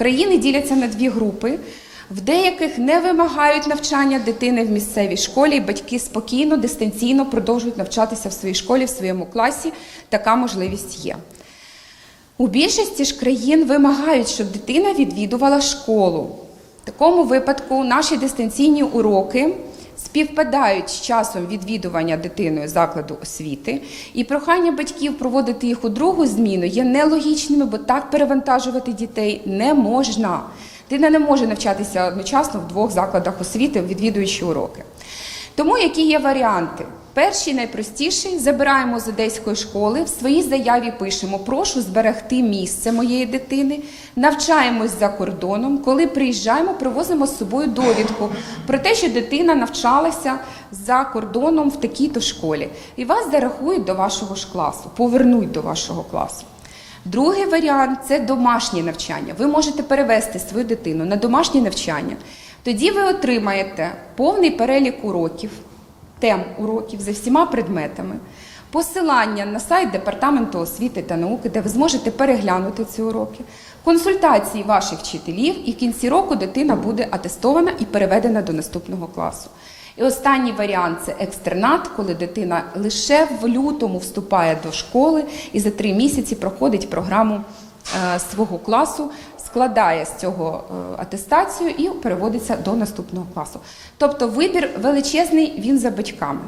Країни діляться на дві групи. В деяких не вимагають навчання дитини в місцевій школі, і батьки спокійно, дистанційно продовжують навчатися в своїй школі, в своєму класі. Така можливість є. У більшості ж країн вимагають, щоб дитина відвідувала школу. В такому випадку наші дистанційні уроки співпадають з часом відвідування дитиною закладу освіти, і прохання батьків проводити їх у другу зміну є нелогічними, бо так перевантажувати дітей не можна. Дитина не може навчатися одночасно в двох закладах освіти, відвідуючи уроки. Тому які є варіанти? Перший найпростіший забираємо з одеської школи. В своїй заяві пишемо: прошу зберегти місце моєї дитини, навчаємось за кордоном. Коли приїжджаємо, привозимо з собою довідку про те, що дитина навчалася за кордоном в такій-то школі, і вас зарахують до вашого ж класу, повернуть до вашого класу. Другий варіант це домашнє навчання. Ви можете перевести свою дитину на домашнє навчання. Тоді ви отримаєте повний перелік уроків, тем уроків за всіма предметами, посилання на сайт Департаменту освіти та науки, де ви зможете переглянути ці уроки, консультації ваших вчителів, і в кінці року дитина буде атестована і переведена до наступного класу. І останній варіант це екстернат, коли дитина лише в лютому вступає до школи і за три місяці проходить програму е, свого класу, складає з цього е, атестацію і переводиться до наступного класу. Тобто вибір величезний він за батьками.